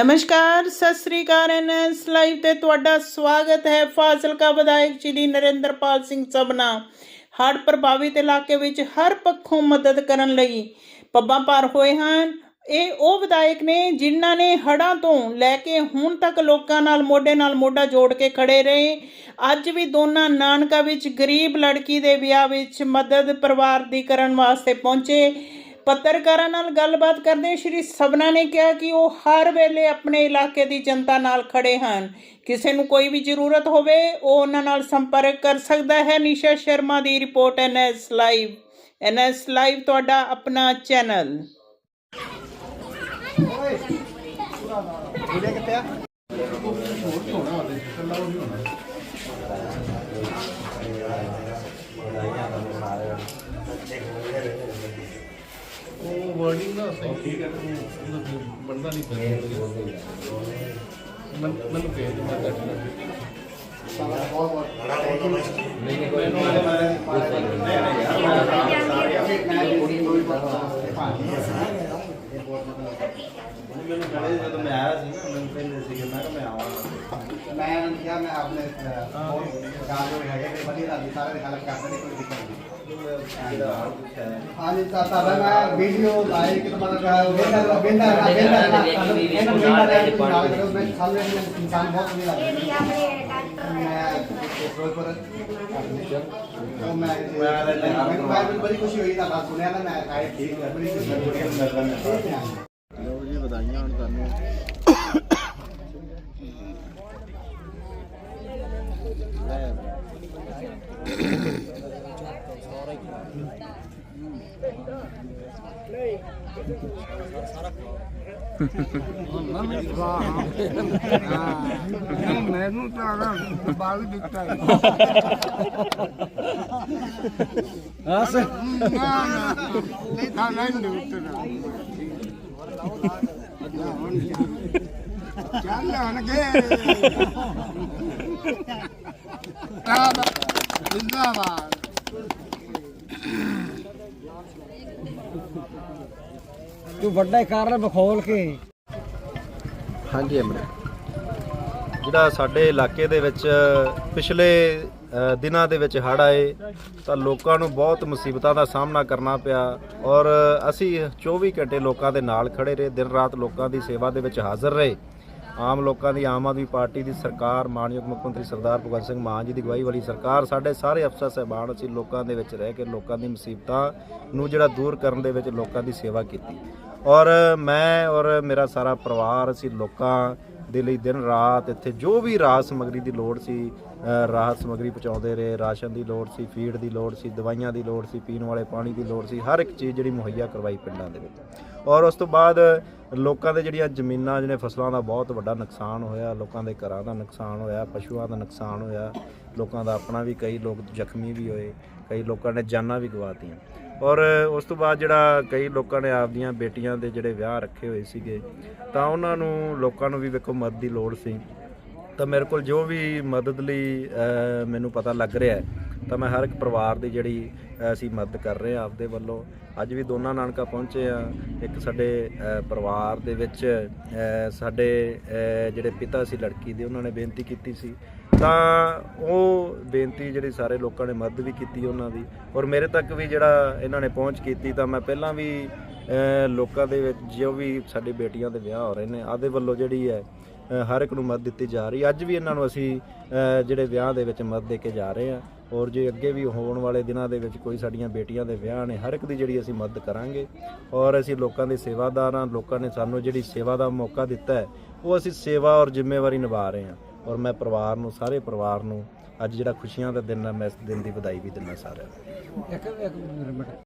ਨਮਸਕਾਰ, ਸਤਿ ਸ੍ਰੀ ਅਕਾਲ। NS live ਤੇ ਤੁਹਾਡਾ ਸਵਾਗਤ ਹੈ ਫਾਜ਼ਿਲਕਾ ਵਿਧਾਇਕ ਸ਼੍ਰੀ ਨਰਿੰਦਰਪਾਲ ਸਿੰਘ ਸਭਨਾ ਹੜ੍ਹ ਪ੍ਰਭਾਵਿਤ ਇਲਾਕੇ ਵਿੱਚ ਹਰ ਪੱਖੋਂ ਮਦਦ ਕਰਨ ਲਈ ਪੱਬਾਂ ਭਾਰ ਹੋਏ ਹਨ। ਇਹ ਉਹ ਵਿਧਾਇਕ ਨੇ ਜਿਨ੍ਹਾਂ ਨੇ ਹੜ੍ਹਾਂ ਤੋਂ ਲੈ ਕੇ ਹੁਣ ਤੱਕ ਲੋਕਾਂ ਨਾਲ, ਮੋਢੇ ਨਾਲ ਮੋਢਾ ਜੋੜ ਕੇ ਖੜੇ ਰਹੇ। ਅੱਜ ਵੀ ਦੋਨਾਂ ਨਾਨਕਾ ਵਿੱਚ ਗਰੀਬ ਲੜਕੀ ਦੇ ਵਿਆਹ ਵਿੱਚ ਮਦਦ ਪਰਿਵਾਰ ਦੀ ਕਰਨ ਵਾਸਤੇ ਪਹੁੰਚੇ। ਪੱਤਰਕਾਰਾਂ ਨਾਲ ਗੱਲਬਾਤ ਕਰਦੇ ਸ਼੍ਰੀ ਸਬਨਾ ਨੇ ਕਿਹਾ ਕਿ ਉਹ ਹਰ ਵੇਲੇ ਆਪਣੇ ਇਲਾਕੇ ਦੀ ਜਨਤਾ ਨਾਲ ਖੜੇ ਹਨ। ਕਿਸੇ ਨੂੰ ਕੋਈ ਵੀ ਜ਼ਰੂਰਤ ਹੋਵੇ, ਉਹ ਉਹਨਾਂ ਨਾਲ ਸੰਪਰਕ ਕਰ ਸਕਦਾ ਹੈ। ਨਿਸ਼ਾ ਸ਼ਰਮਾ ਦੀ report, NS live. NS live ਤੁਹਾਡਾ ਆਪਣਾ ਚੈਨਲ। ਵੀਡੀਓ ਕਿੱਥੇ ਆ? ਉਹ ਵਰਡਿੰਗ ਨਾ ਸਹੀ ਠੀਕ ਹੈ ਬੰਦਾ ਨਹੀਂ ਕਰ ਮੈਨੂੰ ਮੈਨੂੰ ਦੇ ਮੈਂ ਕੱਟ ਲਾਂ ਮੈਨੂੰ ਕਹਿੰਦੇ ਜਦੋਂ ਮੈਂ ਆਇਆ ਸੀ ਨਾ ਮੈਨੂੰ ਕਹਿੰਦੇ ਸੀ ਕਿ ਮੈਂ ਕਿਹਾ ਇਹਨਾਂ ਨੂੰ ਕਿਹਾ ਮੈਂ ਆਪਣੇ ਕਾਜ ਹੋ ਹੈਗੇ ਤੇ ਵਧੀਆ ਰਾਜੀ ਸਾਰੇ ਦੇ ਖਲਕ ਕਰਦੇ ਨੇ ਕੋਈ ਦਿੱਕਤ ਨਹੀਂ। ਹਾਂਜੀ ਤਾਂ ਤਾਂ ਮੈਂ ਵੀਡੀਓ ਲਾਈਕ ਕਿ ਤੁਹਾਡਾ ਵੇਂਦਾ ਵੇਂਦਾ ਵੇਂਦਾ ਵੇਂਦਾ ਵੇਂਦਾ ਮੈਂ ਸਾਹਮਣੇ ਇਨਸਾਨ ਬਹੁਤ ਵਧੀਆ ਲੱਗਦਾ। ਮੈਂ ਫਿਰੋਜ਼ਪੁਰ ਉਹ ਮੈਂ ਮੈਂ ਮੈਨੂੰ ਬੜੀ ਖੁਸ਼ੀ ਹੋਈ ਤਾਂ ਸੁਣਿਆ ਨਾ ਮੈਂ ਆਏ ਠੀਕ ਹੈ। ਬੜੀ ਖੁਸ਼ੀ ਹੋਈ। ਲਓ ਜੀ ਵਧਾਈਆਂ ਹੋਣ ਤੁਹਾਨੂੰ। ਮੈਨੂੰ ਤਾਂ ਆਗਾ ਬਾਲ ਦਿੱਤਾ। ਹੈ ਹੱਸ ਨਾ ਨਾ ਨਹੀਂ ਤਾਂ ਨਹੀਂ ਦੇ ਜਿੰਦਾਬਾਦ। ਤੂੰ ਵੱਡਾ ਕਾਰਨ ਬਖੋਲ ਕੇ। ਹਾਂਜੀ ਅਮਰ ਜਿਹੜਾ ਸਾਡੇ ਇਲਾਕੇ ਦੇ ਵਿੱਚ ਪਿਛਲੇ ਅ, ਦਿਨਾਂ ਦੇ ਵਿੱਚ ਹੜ੍ਹ ਆਏ ਤਾਂ ਲੋਕਾਂ ਨੂੰ ਬਹੁਤ ਮੁਸੀਬਤਾਂ ਦਾ ਸਾਹਮਣਾ ਕਰਨਾ ਪਿਆ ਔਰ ਅਸੀਂ 24 ਘੰਟੇ ਲੋਕਾਂ ਦੇ ਨਾਲ ਖੜੇ ਰਹੇ ਦਿਨ ਰਾਤ ਲੋਕਾਂ ਦੀ ਸੇਵਾ ਦੇ ਵਿੱਚ ਹਾਜ਼ਰ ਰਹੇ। ਆਮ ਲੋਕਾਂ ਦੀ, ਆਮ ਆਦਮੀ ਪਾਰਟੀ ਦੀ ਸਰਕਾਰ, ਮਾਨਯੋਗ ਮੁੱਖ ਮੰਤਰੀ ਸਰਦਾਰ ਭਗਵੰਤ ਸਿੰਘ ਮਾਨ ਜੀ ਦੀ ਅਗਵਾਈ ਵਾਲੀ ਸਰਕਾਰ, ਸਾਡੇ ਸਾਰੇ ਅਫਸਰ ਸਹਿਬਾਨ, ਅਸੀਂ ਲੋਕਾਂ ਦੇ ਵਿੱਚ ਰਹਿ ਕੇ ਲੋਕਾਂ ਦੀ ਮੁਸੀਬਤਾਂ ਨੂੰ ਜਿਹੜਾ ਦੂਰ ਕਰਨ ਦੇ ਵਿੱਚ ਲੋਕਾਂ ਦੀ ਸੇਵਾ ਕੀਤੀ। ਔਰ ਮੈਂ ਔਰ ਮੇਰਾ ਸਾਰਾ ਪਰਿਵਾਰ, ਅਸੀਂ ਲੋਕਾਂ ਦੇ ਲਈ ਦਿਨ ਰਾਤ ਇੱਥੇ ਜੋ ਵੀ ਰਾਜ ਸਮੱਗਰੀ ਦੀ ਲੋੜ ਸੀ ਰਾਹਤ ਸਮੱਗਰੀ ਪਹੁੰਚਾਉਂਦੇ ਰਹੇ। ਰਾਸ਼ਨ ਦੀ ਲੋੜ ਸੀ, ਫੀਡ ਦੀ ਲੋੜ ਸੀ, ਦਵਾਈਆਂ ਦੀ ਲੋੜ ਸੀ, ਪੀਣ ਵਾਲੇ ਪਾਣੀ ਦੀ ਲੋੜ ਸੀ। ਹਰ ਇੱਕ ਚੀਜ਼ ਜਿਹੜੀ ਮੁਹੱਈਆ ਕਰਵਾਈ ਪਿੰਡਾਂ ਦੇ ਵਿੱਚ। ਔਰ ਉਸ ਤੋਂ ਬਾਅਦ ਲੋਕਾਂ ਦੇ ਜਿਹੜੀਆਂ ਜ਼ਮੀਨਾਂ ਜਿਹੜੇ ਫਸਲਾਂ ਦਾ ਬਹੁਤ ਵੱਡਾ ਨੁਕਸਾਨ ਹੋਇਆ। ਲੋਕਾਂ ਦੇ ਘਰਾਂ ਦਾ ਨੁਕਸਾਨ ਹੋਇਆ, ਪਸ਼ੂਆਂ ਦਾ ਨੁਕਸਾਨ ਹੋਇਆ। ਲੋਕਾਂ ਦਾ ਆਪਣਾ ਵੀ ਕਈ ਲੋਕ ਜ਼ਖਮੀ ਵੀ ਹੋਏ, ਕਈ ਲੋਕਾਂ ਨੇ ਜਾਨਾਂ ਵੀ ਗਵਾਤੀਆਂ। ਔਰ ਉਸ ਤੋਂ ਬਾਅਦ ਜਿਹੜਾ ਕਈ ਲੋਕਾਂ ਨੇ ਆਪਦੀਆਂ ਬੇਟੀਆਂ ਦੇ ਜਿਹੜੇ ਵਿਆਹ ਰੱਖੇ ਹੋਏ ਸੀਗੇ, ਤਾਂ ਉਹਨਾਂ ਨੂੰ ਲੋਕਾਂ ਨੂੰ ਵੀ ਵੇਖੋ ਮਦਦ ਦੀ ਲੋੜ ਸੀ। ਤਾਂ ਮੇਰੇ ਕੋਲ ਜੋ ਵੀ ਮਦਦ ਲਈ ਮੈਨੂੰ ਪਤਾ ਲੱਗ ਰਿਹਾ ਤਾਂ ਮੈਂ ਹਰ ਇੱਕ ਪਰਿਵਾਰ ਦੀ ਜਿਹੜੀ ਅਸੀਂ ਮਦਦ ਕਰ ਰਹੇ ਹਾਂ ਆਪਦੇ ਵੱਲੋਂ। ਅੱਜ ਵੀ ਦੋਨਾਂ ਨਾਨਕਾ ਪਹੁੰਚੇ ਆ ਇੱਕ ਸਾਡੇ ਪਰਿਵਾਰ ਦੇ ਵਿੱਚ ਸਾਡੇ ਜਿਹੜੇ ਪਿਤਾ ਸੀ, ਲੜਕੀ ਦੇ, ਉਹਨਾਂ ਨੇ ਬੇਨਤੀ ਕੀਤੀ ਸੀ। ਤਾਂ ਉਹ ਬੇਨਤੀ ਜਿਹੜੀ ਸਾਰੇ ਲੋਕਾਂ ਨੇ ਮਦਦ ਵੀ ਕੀਤੀ ਉਹਨਾਂ ਦੀ। ਔਰ ਮੇਰੇ ਤੱਕ ਵੀ ਜਿਹੜਾ ਇਹਨਾਂ ਨੇ ਪਹੁੰਚ ਕੀਤੀ, ਤਾਂ ਮੈਂ ਪਹਿਲਾਂ ਵੀ ਲੋਕਾਂ ਦੇ ਵਿੱਚ ਜੋ ਵੀ ਸਾਡੀ ਬੇਟੀਆਂ ਦੇ ਵਿਆਹ ਹੋ ਰਹੇ ਨੇ, ਆਦੇ ਵੱਲੋਂ ਜਿਹੜੀ ਹੈ ਹਰ ਇੱਕ ਨੂੰ ਮਦਦ ਦਿੱਤੀ ਜਾ ਰਹੀ ਅੱਜ ਵੀ ਇਹਨਾਂ ਨੂੰ ਅਸੀਂ ਜਿਹੜੇ ਵਿਆਹ ਦੇ ਵਿੱਚ ਮਦਦ ਦੇ ਕੇ ਜਾ ਰਹੇ ਹਾਂ। ਔਰ ਜੇ ਅੱਗੇ ਵੀ ਹੋਣ ਵਾਲੇ ਦਿਨਾਂ ਦੇ ਵਿੱਚ ਕੋਈ ਸਾਡੀਆਂ ਬੇਟੀਆਂ ਦੇ ਵਿਆਹ ਨੇ, ਹਰ ਇੱਕ ਦੀ ਜਿਹੜੀ ਅਸੀਂ ਮਦਦ ਕਰਾਂਗੇ। ਔਰ ਅਸੀਂ ਲੋਕਾਂ ਦੇ ਸੇਵਾਦਾਰ ਹਾਂ। ਲੋਕਾਂ ਨੇ ਸਾਨੂੰ ਜਿਹੜੀ ਸੇਵਾ ਦਾ ਮੌਕਾ ਦਿੱਤਾ ਹੈ, ਉਹ ਅਸੀਂ ਸੇਵਾ ਔਰ ਜ਼ਿੰਮੇਵਾਰੀ ਨਿਭਾ ਰਹੇ ਹਾਂ। ਔਰ ਮੈਂ ਪਰਿਵਾਰ ਨੂੰ, ਸਾਰੇ ਪਰਿਵਾਰ ਨੂੰ ਅੱਜ ਜਿਹੜਾ ਖੁਸ਼ੀਆਂ ਦਾ ਦਿਨ ਹੈ, ਮੈਂ ਇਸ ਦਿਨ ਦੀ ਵਧਾਈ ਵੀ ਦਿੰਦਾ ਸਾਰਿਆਂ ਨੂੰ।